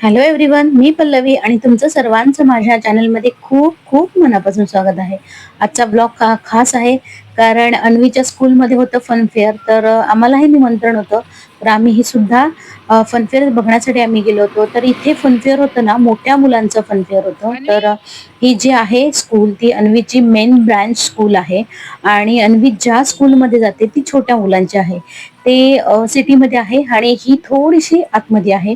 Hello everyone मी पल्लवी आणि तुमचं सर्वांचं माझ्या चॅनलमध्ये खूप खूप मनापासून स्वागत आहे. आजचा ब्लॉग खा खास आहे? कारण अन्वीच्या स्कूलमध्ये होतं फनफेअर तर आम्हालाही निमंत्रण होतं. तर आम्ही ही सुद्धा फनफेअर बघण्यासाठी आम्ही गेलो होतो. तर इथे फनफेअर होतं ना मोठ्या मुलांचं फनफेअर होतं. तर ही जी आहे स्कूल ती अन्वीची मेन ब्रँच स्कूल आहे. आणि अन्वी ज्या स्कूलमध्ये जाते ती छोट्या मुलांची आहे. ते सिटीमध्ये आहे आणि ही थोडीशी आतमध्ये आहे.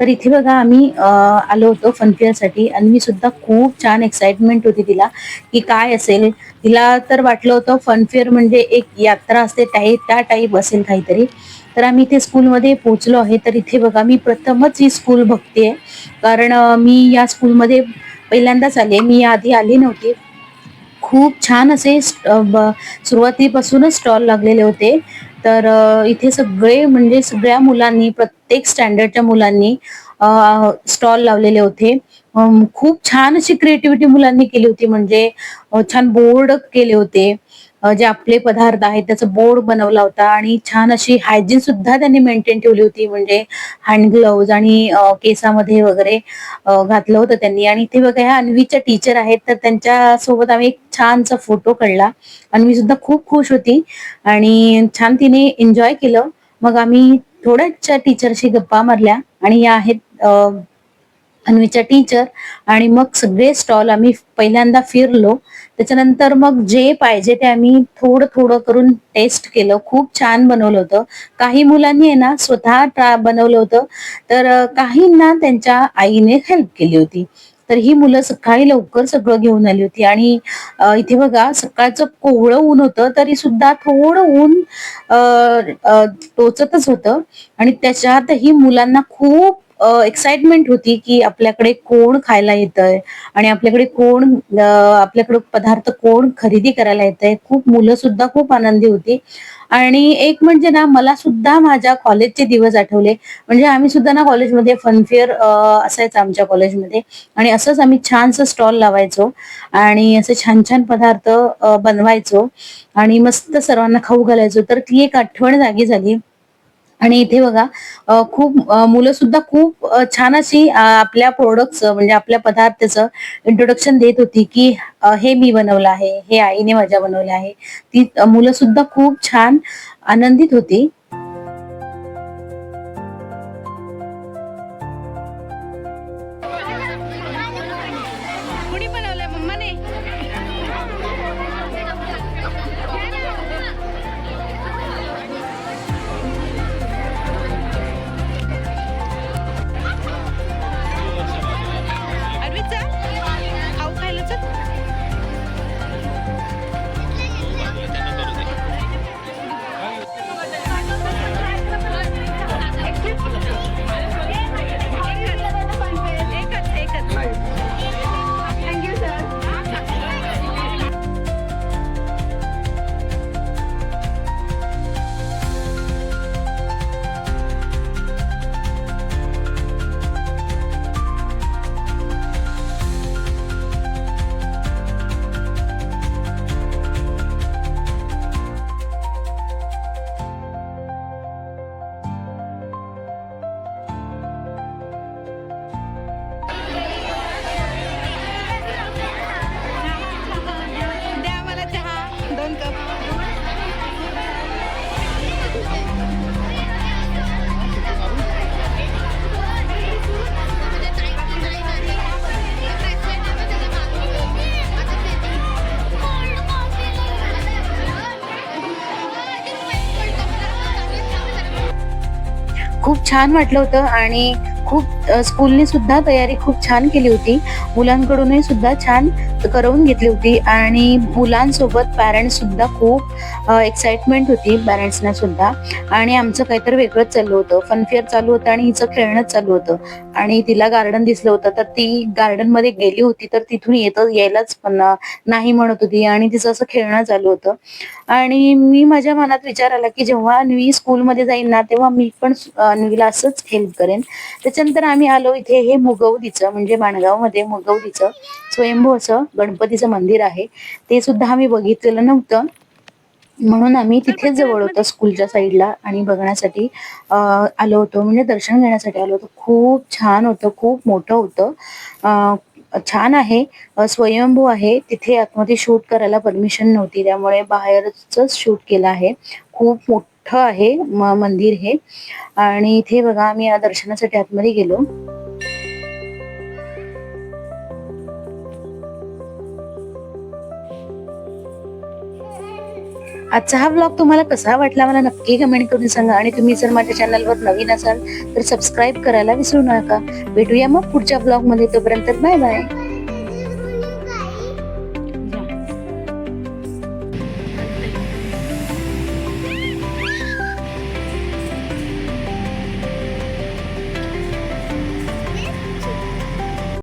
तर इथे बघा आम्ही आलो होतो फनफेअरसाठी. आणि मी सुद्धा खूप छान एक्साइटमेंट होती तिला की काय असेल? तिला तर वाटलं होतं फनफेअर म्हणजे एक यात्रा असते टाईप त्या टाईप असेल काहीतरी. तर आम्ही इथे स्कूलमध्ये पोहोचलो आहे. तर इथे बघा मी प्रथमच ही स्कूल बघतेय. कारण मी या स्कूलमध्ये पहिल्यांदाच आले मी आधी आली नव्हती. खूप छान असे सुरुवातीपासूनच स्टॉल लागलेले होते. तर इथे सगळे म्हणजे सगळ्या मुलांनी प्रत्येक स्टँडर्डच्या मुलांनी स्टॉल लावलेले होते. खूप छान अशी क्रिएटिव्हिटी मुलांनी केली होती. म्हणजे छान बोर्ड केले होते. जे आपले पदार्थ आहेत त्याचा बोर्ड बनवला होता. आणि छान अशी हायजीन सुद्धा त्यांनी मेंटेन ठेवली होती. म्हणजे हँड ग्लोव्ज आणि केसामध्ये वगैरे घातलं होतं त्यांनी. आणि ते बघा ह्या अन्वीच्या टीचर आहेत. तर त्यांच्यासोबत आम्ही एक छानसा फोटो काढला. अन्वी सुद्धा खूप खुश होती. आणि छान तिने एन्जॉय केलं. मग आम्ही थोड्याच्या टीचरशी गप्पा मारल्या. आणि या आहेत अन्वीच्या टीचर आणि मग सगळे स्टॉल आम्ही पहिल्यांदा फिरलो. त्याच्यानंतर मग जे पाहिजे ते आम्ही थोडं थोडं करून टेस्ट केलं. खूप छान बनवलं होतं. काही मुलांनी आहे ना स्वतः ट्रा- बनवलं होतं. तर काहींना त्यांच्या आईने हेल्प केली होती. तर ही मुलं सकाळी लवकर सगळं घेऊन आली होती. आणि इथे बघा सकाळचं कोवळं ऊन होतं तरी सुद्धा थोडं ऊन टोचतच होतं. आणि त्याच्यातही मुलांना खूप एक्साइटमेंट होती की आपल्याकडे कोण खायला येतंय आणि आपल्याकडे कोण आपल्याकडे पदार्थ कोण खरेदी करायला येतंय. खूप मुलं सुद्धा खूप आनंदी होती. आणि एक म्हणजे ना मला सुद्धा माझ्या कॉलेजचे दिवस आठवले. म्हणजे आम्ही सुद्धा ना कॉलेजमध्ये फनफेअर असायचं आमच्या कॉलेजमध्ये आणि असंच आम्ही छानसं स्टॉल लावायचो आणि असे छान छान पदार्थ बनवायचो. आणि मस्त सर्वांना खाऊ घालायचो. तर ती एक आठवण जागी झाली. आणि इथे बघा खूप मुलं सुद्धा खूप छान अशी आपल्या प्रोडक्टचं म्हणजे आपल्या पदार्थाचं इंट्रोडक्शन देत होती की हे मी बनवलं आहे हे आईने माझ्या बनवलं आहे. ती मुलं सुद्धा खूप छान आनंदित होती. खूप छान वाटलं होतं आणि खूप स्कूलने सुद्धा तयारी खूप छान केली होती. मुलांकडूनही सुद्धा छान करवून घेतली होती आणि मुलांसोबत पॅरेंट्स सुद्धा खूप एक्साइटमेंट होती पॅरेंट्सना सुद्धा. आणि आमचं काहीतरी वेगळंच चाललं होतं. फनफेअर चालू होतं आणि हिचं खेळणंच चालू होतं. आणि तिला गार्डन दिसलं होतं. तर ती गार्डनमध्ये गेली होती. तर तिथून येत यायलाच पण नाही म्हणत होती. आणि तिचं असं खेळणं चालू होतं. आणि मी माझ्या मनात विचार आला की जेव्हा अन्वी स्कूलमध्ये जाईल ना तेव्हा मी पण अन्वीला असंच हेल्प करेन. त्याच्यानंतर आम्ही आलो इथे हे मुगवडीचं म्हणजे माणगावमध्ये मध्ये स्वयंभू असं गणपतीचं मंदिर आहे. ते सुद्धा आम्ही बघितलेलं नव्हतं. म्हणून आम्ही तिथेच जवळ होतं स्कूलच्या साईडला आणि बघण्यासाठी आलो होतो. म्हणजे दर्शन घेण्यासाठी आलो होतो. खूप छान होतं खूप मोठं होतं. छान आहे. स्वयंभू आहे. तिथे आतमध्ये शूट करायला परमिशन नव्हती. त्यामुळे बाहेरच शूट केलं आहे. खूप मोठं आहे मंदिर हे. आणि इथे बघा आम्ही या दर्शनासाठी आतमध्ये गेलो. आजचा हा ब्लॉग तुम्हाला कसा वाटला मला नक्की कमेंट करून सांगा. आणि तुम्ही जर माझ्या चॅनलवर नवीन असाल तर सबस्क्राईब करायला विसरू नका. भेटूया मग पुढच्या ब्लॉगमध्ये तोपर्यंत बाय बाय